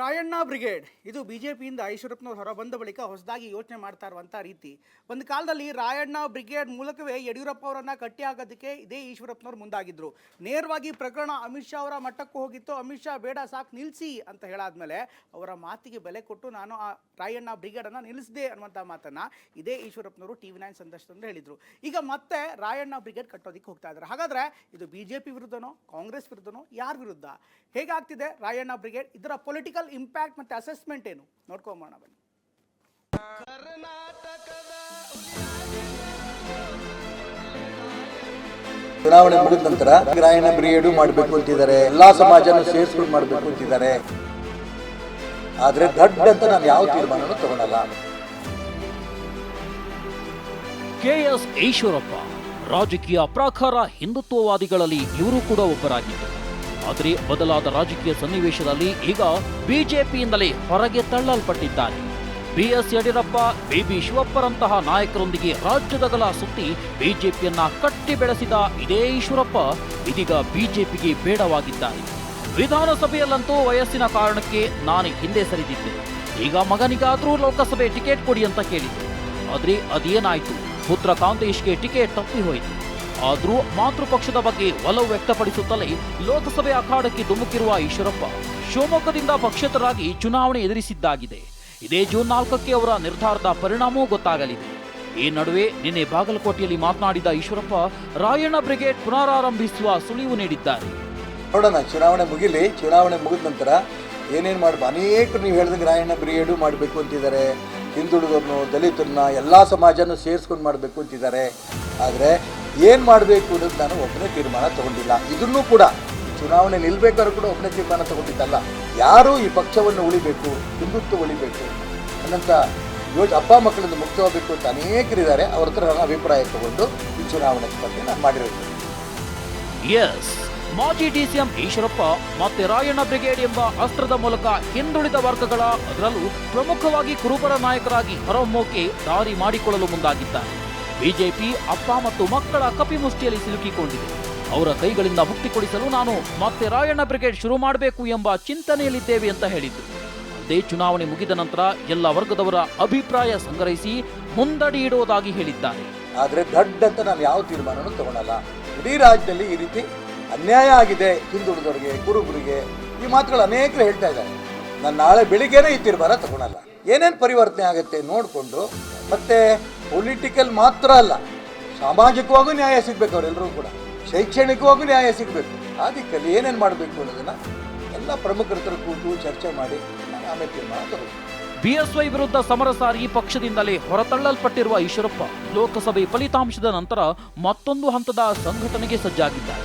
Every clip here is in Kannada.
ರಾಯಣ್ಣ ಬ್ರಿಗೇಡ್. ಇದು ಬಿ ಜೆ ಪಿಯಿಂದ ಈಶ್ವರಪ್ಪನವ್ರು ಹೊರ ಬಂದ ಬಳಿಕ ಹೊಸದಾಗಿ ಯೋಚನೆ ಮಾಡ್ತಾ ಇರುವಂಥ ರೀತಿ. ಒಂದು ಕಾಲದಲ್ಲಿ ರಾಯಣ್ಣ ಬ್ರಿಗೇಡ್ ಮೂಲಕವೇ ಯಡಿಯೂರಪ್ಪ ಅವರನ್ನು ಕಟ್ಟಿ ಹಾಕೋದಕ್ಕೆ ಇದೇ ಈಶ್ವರಪ್ಪನವ್ರು ಮುಂದಾಗಿದ್ರು. ನೇರವಾಗಿ ಪ್ರಕರಣ ಅಮಿತ್ ಶಾ ಅವರ ಮಟ್ಟಕ್ಕೂ ಹೋಗಿತ್ತು. ಅಮಿತ್ ಶಾ ಬೇಡ, ಸಾಕು ನಿಲ್ಲಿಸಿ ಅಂತ ಹೇಳಾದ್ಮೇಲೆ ಅವರ ಮಾತಿಗೆ ಬೆಲೆ ಕೊಟ್ಟು ನಾನು ಆ ರಾಯಣ್ಣ ಬ್ರಿಗೇಡನ್ನು ನಿಲ್ಲಿಸಿದೆ ಅನ್ನುವಂಥ ಮಾತನ್ನು ಇದೇ ಈಶ್ವರಪ್ಪನವರು ಟಿ ವಿ ನೈನ್ ಸಂದರ್ಶನದಲ್ಲಿ ಹೇಳಿದರು. ಈಗ ಮತ್ತೆ ರಾಯಣ್ಣ ಬ್ರಿಗೇಡ್ ಕಟ್ಟೋದಕ್ಕೆ ಹೋಗ್ತಾ ಇದ್ದಾರೆ. ಹಾಗಾದರೆ ಇದು ಬಿ ಜೆ ಪಿ ವಿರುದ್ಧನೋ, ಕಾಂಗ್ರೆಸ್ ವಿರುದ್ಧನೋ, ಯಾರ ವಿರುದ್ಧ? ಹೇಗಾಗ್ತಿದೆ ರಾಯಣ್ಣ ಬ್ರಿಗೇಡ್? ಇದರ ಪೊಲಿಟಿಕಲ್ ಇಂಪ್ಯಾಕ್ಟ್ ಮತ್ತೆ ಅಸೆಸ್ಮೆಂಟ್ ಏನು? ನೋಡ್ಕೊಂಬೋಣ ಬನ್ನಿ. ಚುನಾವಣೆ ಮುಗಿದ ನಂತರ ಗ್ರಾಯಣ ಬ್ರಿಗೇಡು ಮಾಡಬೇಕು ಅಂತಿದ್ದಾರೆ. ಎಲ್ಲಾ ಸಮಾಜನ ಸೇರಿಸ್ಕೊಂಡು ಮಾಡಬೇಕು ಅಂತಿದ್ದಾರೆ. ಆದರೆ ದೊಡ್ಡ ಅಂತ ನಾನು ಯಾವ ತೀರ್ಮಾನನೂ ತಗೊಳಲ್ಲ. ಕೆಎಸ್ ಈಶ್ವರಪ್ಪ ರಾಜಕೀಯ ಪ್ರಾಕಾರ ಹಿಂದುತ್ವವಾದಿಗಳಲ್ಲಿ ಇವರು ಕೂಡ ಒಬ್ಬರಾಗಿದ್ದರು. ಆದರೆ ಬದಲಾದ ರಾಜಕೀಯ ಸನ್ನಿವೇಶದಲ್ಲಿ ಈಗ ಬಿಜೆಪಿಯಿಂದಲೇ ಹೊರಗೆ ತಳ್ಳಲ್ಪಟ್ಟಿದ್ದಾರೆ. ಬಿಎಸ್ ಯಡಿಯೂರಪ್ಪ, ಬಿಬಿ ಶಿವಪ್ಪರಂತಹ ನಾಯಕರೊಂದಿಗೆ ರಾಜ್ಯದಗಲ ಸುತ್ತಿ ಬಿಜೆಪಿಯನ್ನ ಕಟ್ಟಿ ಬೆಳೆಸಿದ ಇದೇ ಈಶ್ವರಪ್ಪ ಇದೀಗ ಬಿಜೆಪಿಗೆ ಬೇಡವಾಗಿದ್ದಾರೆ. ವಿಧಾನಸಭೆಯಲ್ಲಂತೂ ವಯಸ್ಸಿನ ಕಾರಣಕ್ಕೆ ನಾನು ಹಿಂದೆ ಸರಿದಿದ್ದೆ. ಈಗ ಮಗನಿಗಾದರೂ ಲೋಕಸಭೆ ಟಿಕೆಟ್ ಕೊಡಿ ಅಂತ ಕೇಳಿದ್ದೆ. ಆದರೆ ಅದೇನಾಯಿತು? ಪುತ್ರ ಕಾಂತೇಶ್ಗೆ ಟಿಕೆಟ್ ತಪ್ಪಿ ಹೋಯಿತು ಆದ್ರೂ ಮಾತೃಪಕ್ಷದ ಬಗ್ಗೆ ಒಲವು ವ್ಯಕ್ತಪಡಿಸುತ್ತಲೇ ಲೋಕಸಭೆ ಅಖಾಡಕ್ಕೆ ಧುಮುಕಿರುವ ಈಶ್ವರಪ್ಪ ಶಿವಮೊಗ್ಗದಿಂದ ಪಕ್ಷೇತರಾಗಿ ಚುನಾವಣೆ ಎದುರಿಸಿದ್ದಾಗಿದೆ. ಇದೇ ಜೂನ್ ನಾಲ್ಕಕ್ಕೆ ಅವರ ನಿರ್ಧಾರದ ಪರಿಣಾಮವೂ ಗೊತ್ತಾಗಲಿದೆ. ಈ ನಡುವೆ ನಿನ್ನೆ ಬಾಗಲಕೋಟೆಯಲ್ಲಿ ಮಾತನಾಡಿದ ಈಶ್ವರಪ್ಪ, ರಾಯಣ್ಣ ಬ್ರಿಗೇಡ್ ಪುನರಾರಂಭಿಸುವ ಸುಳಿವು ನೀಡಿದ್ದಾರೆ. ನೋಡೋಣ, ಚುನಾವಣೆ ಮುಗಿಲಿ, ಚುನಾವಣೆ ಮುಗಿದ ನಂತರ ಏನೇನು ಮಾಡಬೇಕು ಅನೇಕರು ನೀವು ಹೇಳಿದಂಗೆ ರಾಯಣ್ಣ ಬ್ರಿಗೇಡು ಮಾಡಬೇಕು ಅಂತಿದ್ದಾರೆ. ಹಿಂದುಳಿದವ್ರನ್ನು, ದಲಿತರನ್ನ, ಎಲ್ಲ ಸಮಾಜನೂ ಸೇರಿಸ್ಕೊಂಡು ಮಾಡಬೇಕು ಅಂತಿದ್ದಾರೆ. ಆದರೆ ಏನು ಮಾಡಬೇಕು ಅನ್ನೋದು ನಾನು ಒಬ್ಬನೇ ತೀರ್ಮಾನ ತಗೊಂಡಿಲ್ಲ. ಇದನ್ನೂ ಕೂಡ ಚುನಾವಣೆ ನಿಲ್ಬೇಕಾದ್ರೂ ಕೂಡ ಒಬ್ಬನೇ ತೀರ್ಮಾನ ತಗೊಂಡಿದ್ದಲ್ಲ. ಯಾರು ಈ ಪಕ್ಷವನ್ನು ಉಳಿಬೇಕು, ಹಿಂದುತ್ವ ಉಳಿಬೇಕು ಅನ್ನಂಥ ಯೋಜ, ಅಪ್ಪ ಮಕ್ಕಳಿಂದ ಮುಕ್ತವಾಗಬೇಕು ಅಂತ ಅನೇಕರಿದ್ದಾರೆ. ಅವ್ರ ಹತ್ರ ನಾನು ಅಭಿಪ್ರಾಯ ತಗೊಂಡು ಈ ಚುನಾವಣೆ ಸ್ಪರ್ಧೆ ನಾನು ಮಾಡಿರೋದು. ಎಸ್ ಮಾಜಿ ಎಂ ಈಶ್ವರಪ್ಪ ಮತ್ತೆ ರಾಯಣ್ಣ ಬ್ರಿಗೇಡ್ ಎಂಬ ಅಸ್ತ್ರದ ಮೂಲಕ ಹಿಂದುಳಿದ ವರ್ಗಗಳ ಅದರಲ್ಲೂ ಪ್ರಮುಖವಾಗಿ ಕುರುಬರ ನಾಯಕರಾಗಿ ಹೊರಹೊಮ್ಮೋಕೆ ದಾರಿ ಮಾಡಿಕೊಳ್ಳಲು ಮುಂದಾಗಿದ್ದಾರೆ. ಬಿಜೆಪಿ ಅಪ್ಪ ಮತ್ತು ಮಕ್ಕಳ ಕಪಿಮುಷ್ಟಿಯಲ್ಲಿ ಸಿಲುಕಿಕೊಂಡಿದೆ. ಅವರ ಕೈಗಳಿಂದ ಮುಕ್ತಿ ಕೊಡಿಸಲು ನಾನು ಮತ್ತೆ ರಾಯಣ್ಣ ಬ್ರಿಗೇಡ್ ಶುರು ಮಾಡಬೇಕು ಎಂಬ ಚಿಂತನೆಯಲ್ಲಿದ್ದೇವೆ ಅಂತ ಹೇಳಿದ್ದು. ಅದೇ ಚುನಾವಣೆ ಮುಗಿದ ನಂತರ ಎಲ್ಲ ವರ್ಗದವರ ಅಭಿಪ್ರಾಯ ಸಂಗ್ರಹಿಸಿ ಮುಂದಡಿ ಇಡುವುದಾಗಿ ಹೇಳಿದ್ದಾರೆ. ಆದರೆ ದೊಡ್ಡ ಅಂತ ನಾನು ಯಾವ ತೀರ್ಮಾನನೂ ತಗೊಳ್ಳಲ್ಲ ಇಡೀ ರಾಜ್ಯದಲ್ಲಿ ಈ ರೀತಿ ಅನ್ಯಾಯ ಆಗಿದೆ ಹಿಂದುಳಿದವರಿಗೆ, ಕುರುಬರಿಗೆ, ಈ ಮಾತುಗಳು ಅನೇಕರು ಹೇಳ್ತಾ ಇದ್ದಾರೆ. ನಾನು ನಾಳೆ ಬೆಳಿಗ್ಗೆನೇ ಈ ತೀರ್ಮಾನ ತಗೊಳ್ಳಲ್ಲ ಏನೇನು ಪರಿವರ್ತನೆ ಆಗುತ್ತೆ ನೋಡಿಕೊಂಡು ಮತ್ತೆ ಪೊಲಿಟಿಕಲ್ ಮಾತ್ರ ಅಲ್ಲ, ಸಾಮಾಜಿಕವಾಗೂ ನ್ಯಾಯ ಸಿಗ್ಬೇಕು ಅವರೆಲ್ಲರೂ ಕೂಡ, ಶೈಕ್ಷಣಿಕವಾಗೂ ನ್ಯಾಯ ಸಿಗಬೇಕು. ಆ ದಿಕ್ಕಲ್ಲಿ ಏನೇನು ಮಾಡಬೇಕು ಅನ್ನೋದನ್ನು ಎಲ್ಲ ಪ್ರಮುಖರ ಹತ್ರ ಕೂತು ಚರ್ಚೆ ಮಾಡಿ ಆಮೇಲೆ ತೀರ್ಮಾನ ತಗೋಬೇಕು ಬಿಎಸ್ವೈ ವಿರುದ್ಧ ಸಮರ ಸಾರಿ ಪಕ್ಷದಿಂದಲೇ ಹೊರತಳ್ಳಲ್ಪಟ್ಟಿರುವ ಈಶ್ವರಪ್ಪ ಲೋಕಸಭೆ ಫಲಿತಾಂಶದ ನಂತರ ಮತ್ತೊಂದು ಹಂತದ ಸಂಘಟನೆಗೆ ಸಜ್ಜಾಗಿದ್ದಾರೆ.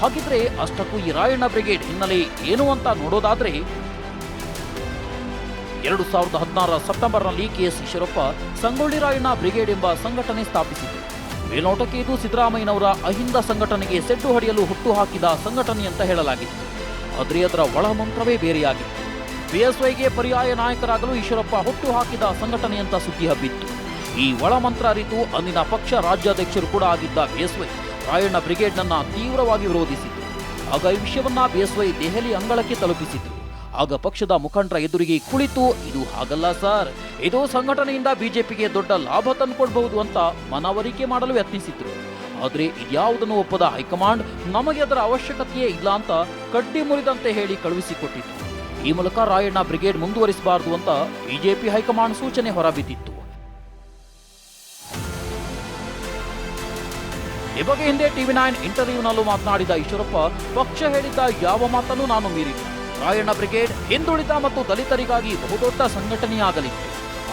ಹಾಗಿದ್ರೆ ಅಷ್ಟಕ್ಕೂ ಈ ರಾಯಣ್ಣ ಬ್ರಿಗೇಡ್ ಹಿನ್ನೆಲೆ ಏನು ಅಂತ ನೋಡೋದಾದ್ರೆ ಎರಡು ಸಾವಿರದ ಹದಿನಾರರ ಸೆಪ್ಟೆಂಬರ್ನಲ್ಲಿ ಕೆಎಸ್ ಈಶ್ವರಪ್ಪ ಸಂಗೊಳ್ಳಿ ರಾಯಣ್ಣ ಬ್ರಿಗೇಡ್ ಎಂಬ ಸಂಘಟನೆ ಸ್ಥಾಪಿಸಿತು. ಮೇಲ್ನೋಟಕ್ಕೆ ಇದು ಸಿದ್ದರಾಮಯ್ಯನವರ ಅಹಿಂದ ಸಂಘಟನೆಗೆ ಸೆಡ್ಡು ಹೊಡೆಯಲು ಹುಟ್ಟುಹಾಕಿದ ಸಂಘಟನೆ ಅಂತ ಹೇಳಲಾಗಿತ್ತು. ಆದರೆ ಅದರ ಒಳಮಂತ್ರವೇ ಬೇರೆಯಾಗಿತ್ತು. ಬಿಎಸ್ವೈಗೆ ಪರ್ಯಾಯ ನಾಯಕರಾಗಲು ಈಶ್ವರಪ್ಪ ಹುಟ್ಟು ಹಾಕಿದ ಸಂಘಟನೆ ಅಂತ ಸುದ್ದಿ ಹಬ್ಬಿತ್ತು. ಈ ಒಳಮಂತ್ರ ಅರಿತು ಅಂದಿನ ಪಕ್ಷ ರಾಜ್ಯಾಧ್ಯಕ್ಷರು ಕೂಡ ಆಗಿದ್ದ ಬಿಎಸ್ವೈ ರಾಯಣ್ಣ ಬ್ರಿಗೇಡ್ನನ್ನ ತೀವ್ರವಾಗಿ ವಿರೋಧಿಸಿತು. ಆಗ ಈ ವಿಷಯವನ್ನ ಬಿಎಸ್ವೈ ದೆಹಲಿ ಅಂಗಳಕ್ಕೆ ತಲುಪಿಸಿತು. ಆಗ ಪಕ್ಷದ ಮುಖಂಡರ ಎದುರಿಗೆ ಕುಳಿತು, ಇದು ಹಾಗಲ್ಲ ಸರ್. ಇದು ಸಂಘಟನೆಯಿಂದ ಬಿಜೆಪಿಗೆ ದೊಡ್ಡ ಲಾಭ ತಂದುಕೊಡ್ಬಹುದು ಅಂತ ಮನವರಿಕೆ ಮಾಡಲು ಯತ್ನಿಸಿದ್ರು. ಆದರೆ ಇದ್ಯಾವುದನ್ನು ಒಪ್ಪದ ಹೈಕಮಾಂಡ್ ನಮಗೆ ಅದರ ಅವಶ್ಯಕತೆಯೇ ಇಲ್ಲ ಅಂತ ಕಡ್ಡಿ ಮುರಿದಂತೆ ಹೇಳಿ ಕಳುಹಿಸಿಕೊಟ್ಟಿತ್ತು ಈ ಮೂಲಕ ರಾಯಣ್ಣ ಬ್ರಿಗೇಡ್ ಮುಂದುವರಿಸಬಾರದು ಅಂತ ಬಿಜೆಪಿ ಹೈಕಮಾಂಡ್ ಸೂಚನೆ ಹೊರಬಿದ್ದಿತ್ತು. ಈ ಬಗ್ಗೆ ಹಿಂದೆ ಟಿವಿ ನೈನ್ ಇಂಟರ್ವ್ಯೂನಲ್ಲೂ ಮಾತನಾಡಿದ ಈಶ್ವರಪ್ಪ, ಪಕ್ಷ ಹೇಳಿದ್ದ ಯಾವ ಮಾತನ್ನು ನಾನು ಮೀರಿಲ್ಲ. ರಾಯಣ್ಣ ಬ್ರಿಗೇಡ್ ಹಿಂದುಳಿದ ಮತ್ತು ದಲಿತರಿಗಾಗಿ ಬಹುದೊಡ್ಡ ಸಂಘಟನೆಯಾಗಲಿದೆ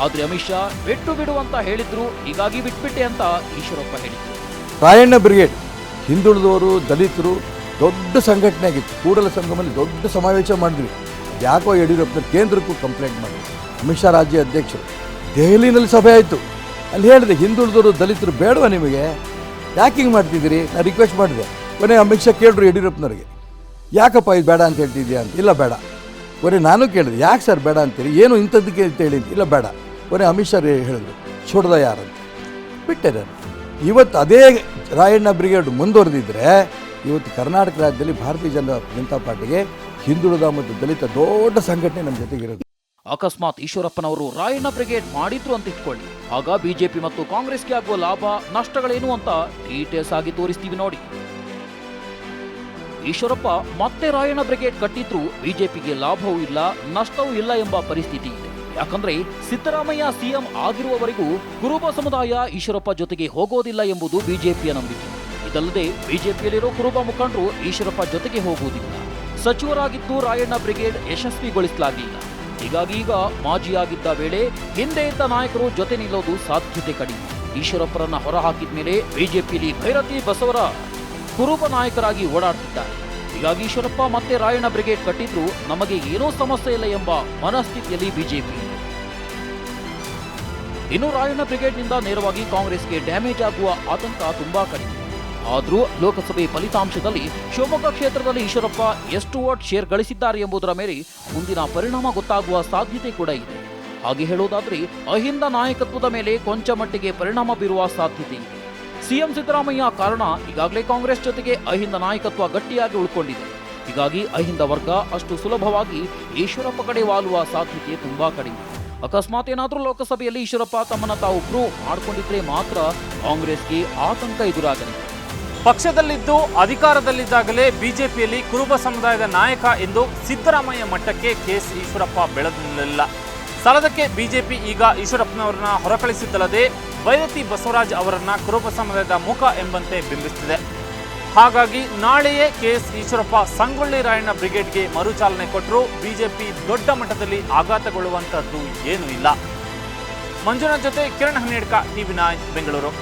ಆದ್ರೆ ಅಮಿತ್ ಶಾ ಬಿಟ್ಟು ಬಿಡು ಅಂತ ಹೇಳಿದ್ರು, ಹೀಗಾಗಿ ಬಿಟ್ಬಿಟ್ಟೆ ಅಂತ ಈಶ್ವರಪ್ಪ ಹೇಳಿದ್ರು. ರಾಯಣ್ಣ ಬ್ರಿಗೇಡ್ ಹಿಂದುಳಿದವರು, ದಲಿತರು ದೊಡ್ಡ ಸಂಘಟನೆ ಆಗಿತ್ತು ಕೂಡಲ ಸಂಘಮಲ್ಲಿ ದೊಡ್ಡ ಸಮಾವೇಶ ಮಾಡಿದ್ವಿ. ಯಾಕೋ ಯಡಿಯೂರಪ್ಪನ ಕೇಂದ್ರಕ್ಕೂ ಕಂಪ್ಲೇಂಟ್ ಮಾಡಿದ್ರು. ಅಮಿತ್ ಶಾ ರಾಜ್ಯ ಅಧ್ಯಕ್ಷರು. ದೆಹಲಿನಲ್ಲಿ ಸಭೆ ಆಯಿತು. ಅಲ್ಲಿ ಹೇಳಿದೆ, ಹಿಂದುಳಿದವರು, ದಲಿತರು ಬೇಡವಾ ನಿಮಗೆ? ಯಾಕೆ ಹಿಂಗೆ ಮಾಡ್ತಿದ್ದೀರಿ? ನಾನು ರಿಕ್ವೆಸ್ಟ್ ಮಾಡಿದೆ. ಕೊನೆ ಅಮಿತ್ ಶಾ ಕೇಳಿದ್ರು ಯಡಿಯೂರಪ್ಪನವ್ರಿಗೆ. ಯಾಕಪ್ಪ ಇದು ಬೇಡ ಅಂತ ಹೇಳ್ತಿದ್ಯಾ ಅಂತ? ಇಲ್ಲ, ಬೇಡ. ಬರೀ ನಾನು ಕೇಳಿದೆ, ಯಾಕೆ ಸರ್ ಬೇಡ ಅಂತೀರಿ? ಏನು ಇಂಥದ್ದಕ್ಕೆ ಅಂತ ಹೇಳಿ ಇಲ್ಲ, ಬೇಡ. ಬರೀ ಅಮಿತ್ ಶಾ ಹೇಳಿದ್ರು छोड़ದ ಯಾರಂತ ಬಿಟ್ಟೆ ನಾನು. ಇವತ್ತು ಅದೇ ರಾಯಣ್ಣ ಬ್ರಿಗೇಡ್ ಮುಂದುವರೆದಿದ್ರೆ, ಇವತ್ತು ಕರ್ನಾಟಕ ರಾಜ್ಯದಲ್ಲಿ ಭಾರತೀಯ ಜನತಾ ಜನತಾ ಪಾರ್ಟಿಗೆ ಹಿಂದುಳಿದ ಮತ್ತು ದಲಿತ ದೊಡ್ಡ ಸಂಘಟನೆ ನಮ್ಮ ಜೊತೆಗಿರೋದು ಅಕಸ್ಮಾತ್ ಈಶ್ವರಪ್ಪನವರು ರಾಯಣ್ಣ ಬ್ರಿಗೇಡ್ ಮಾಡಿದ್ರು ಅಂತ ಇಟ್ಕೊಳ್ಳಿ. ಆಗ ಬಿಜೆಪಿ ಮತ್ತು ಕಾಂಗ್ರೆಸ್ಗೆ ಆಗುವ ಲಾಭ, ನಷ್ಟಗಳೇನು ಅಂತ ಡೀಟೇಲ್ಸ್ ಆಗಿ ತೋರಿಸ್ತೀವಿ ನೋಡಿ. ಈಶ್ವರಪ್ಪ ಮತ್ತೆ ರಾಯಣ್ಣ ಬ್ರಿಗೇಡ್ ಕಟ್ಟಿದ್ರು ಬಿಜೆಪಿಗೆ ಲಾಭವೂ ಇಲ್ಲ, ನಷ್ಟವೂ ಇಲ್ಲ ಎಂಬ ಪರಿಸ್ಥಿತಿ ಇದೆ. ಯಾಕಂದ್ರೆ ಸಿದ್ದರಾಮಯ್ಯ ಸಿಎಂ ಆಗಿರುವವರೆಗೂ ಕುರುಬ ಸಮುದಾಯ ಈಶ್ವರಪ್ಪ ಜೊತೆಗೆ ಹೋಗೋದಿಲ್ಲ ಎಂಬುದು ಬಿಜೆಪಿಯ ನಂಬಿಕೆ. ಇದಲ್ಲದೆ ಬಿಜೆಪಿಯಲ್ಲಿರೋ ಕುರುಬ ಮುಖಂಡರು ಈಶ್ವರಪ್ಪ ಜೊತೆಗೆ ಹೋಗುವುದಿಲ್ಲ ಸಚಿವರಾಗಿದ್ದು ರಾಯಣ್ಣ ಬ್ರಿಗೇಡ್ ಯಶಸ್ವಿಗೊಳಿಸಲಾಗಿಲ್ಲ. ಹೀಗಾಗಿ ಈಗ ಮಾಜಿಯಾಗಿದ್ದ ವೇಳೆ ಹಿಂದೆ ಇದ್ದ ನಾಯಕರು ಜೊತೆ ನಿಲ್ಲೋದು ಸಾಧ್ಯತೆ ಕಡಿಮೆ. ಈಶ್ವರಪ್ಪರನ್ನ ಹೊರಹಾಕಿದ ಮೇಲೆ ಬಿಜೆಪಿಯಲ್ಲಿ ಭೈರತಿ ಬಸವರ ಕುರುಬ ನಾಯಕರಾಗಿ ಓಡಾಡ್ತಿದ್ದಾರೆ. ಹೀಗಾಗಿ ಈಶ್ವರಪ್ಪ ಮತ್ತೆ ರಾಯಣ್ಣ ಬ್ರಿಗೇಡ್ ಕಟ್ಟಿದ್ರು ನಮಗೆ ಏನೂ ಸಮಸ್ಯೆ ಇಲ್ಲ ಎಂಬ ಮನಸ್ಥಿತಿಯಲ್ಲಿ ಬಿಜೆಪಿ. ಇನ್ನು ರಾಯಣ್ಣ ಬ್ರಿಗೇಡ್ನಿಂದ ನೇರವಾಗಿ ಕಾಂಗ್ರೆಸ್ಗೆ ಡ್ಯಾಮೇಜ್ ಆಗುವ ಆತಂಕ ತುಂಬಾ ಕಡಿಮೆ. ಆದರೂ ಲೋಕಸಭೆ ಫಲಿತಾಂಶದಲ್ಲಿ ಶಿವಮೊಗ್ಗ ಕ್ಷೇತ್ರದಲ್ಲಿ ಈಶ್ವರಪ್ಪ ಎಷ್ಟು ವೋಟ್ ಶೇರ್ ಗಳಿಸಿದ್ದಾರೆ ಎಂಬುದರ ಮೇಲೆ ಮುಂದಿನ ಪರಿಣಾಮ ಗೊತ್ತಾಗುವ ಸಾಧ್ಯತೆ ಕೂಡ ಇದೆ. ಹಾಗೆ ಹೇಳುವುದಾದ್ರೆ ಅಹಿಂದ ನಾಯಕತ್ವದ ಮೇಲೆ ಕೊಂಚ ಮಟ್ಟಿಗೆ ಪರಿಣಾಮ ಬೀರುವ ಸಾಧ್ಯತೆ ಇದೆ. ಸಿಎಂ ಸಿದ್ದರಾಮಯ್ಯ ಕಾರಣ ಈಗಾಗಲೇ ಕಾಂಗ್ರೆಸ್ ಜೊತೆಗೆ ಅಹಿಂದ ನಾಯಕತ್ವ ಗಟ್ಟಿಯಾಗಿ ಉಳ್ಕೊಂಡಿದೆ. ಹೀಗಾಗಿ ಅಹಿಂದ ವರ್ಗ ಅಷ್ಟು ಸುಲಭವಾಗಿ ಈಶ್ವರಪ್ಪ ಕಡೆ ವಾಲುವ ಸಾಧ್ಯತೆ ತುಂಬಾ ಕಡಿಮೆ. ಅಕಸ್ಮಾತ್ ಏನಾದರೂ ಲೋಕಸಭೆಯಲ್ಲಿ ಈಶ್ವರಪ್ಪ ತಮ್ಮನ್ನ ತಾವು ಪ್ರೂವ್ ಮಾಡಿಕೊಂಡಿದ್ರೆ ಮಾತ್ರ ಕಾಂಗ್ರೆಸ್ಗೆ ಆತಂಕ ಎದುರಾಗಲಿದೆ ಪಕ್ಷದಲ್ಲಿದ್ದು ಅಧಿಕಾರದಲ್ಲಿದ್ದಾಗಲೇ ಬಿಜೆಪಿಯಲ್ಲಿ ಕುರುಬ ಸಮುದಾಯದ ನಾಯಕ ಎಂದು ಸಿದ್ದರಾಮಯ್ಯ ಮಟ್ಟಕ್ಕೆ ಕೆಎಸ್ ಈಶ್ವರಪ್ಪ ಬೆಳೆದಿರಲಿಲ್ಲ. ಸ್ಥಳದಕ್ಕೆ ಬಿಜೆಪಿ ಈಗ ಈಶ್ವರಪ್ಪನವರನ್ನ ಹೊರಕಳಿಸಿದ್ದಲ್ಲದೆ ವೈರತಿ ಬಸವರಾಜ್ ಅವರನ್ನ ಕುರುಬ ಸಮುದಾಯದ ಮುಖ ಎಂಬಂತೆ ಬಿಂಬಿಸುತ್ತಿದೆ ಹಾಗಾಗಿ ನಾಳೆಯೇ ಕೆಎಸ್ ಈಶ್ವರಪ್ಪ ಸಂಗೊಳ್ಳಿ ರಾಯಣ್ಣ ಬ್ರಿಗೇಡ್ಗೆ ಮರುಚಾಲನೆ ಕೊಟ್ಟರು ಬಿಜೆಪಿ ದೊಡ್ಡ ಮಟ್ಟದಲ್ಲಿ ಆಘಾತಗೊಳ್ಳುವಂತದ್ದು ಏನೂ ಇಲ್ಲ. ಮಂಜುನಾಥ್ ಜೊತೆ ಕಿರಣ್ ಹನ್ನೇಡ್ಕ, ಟಿವಿ ನೈನ್ ಬೆಂಗಳೂರು.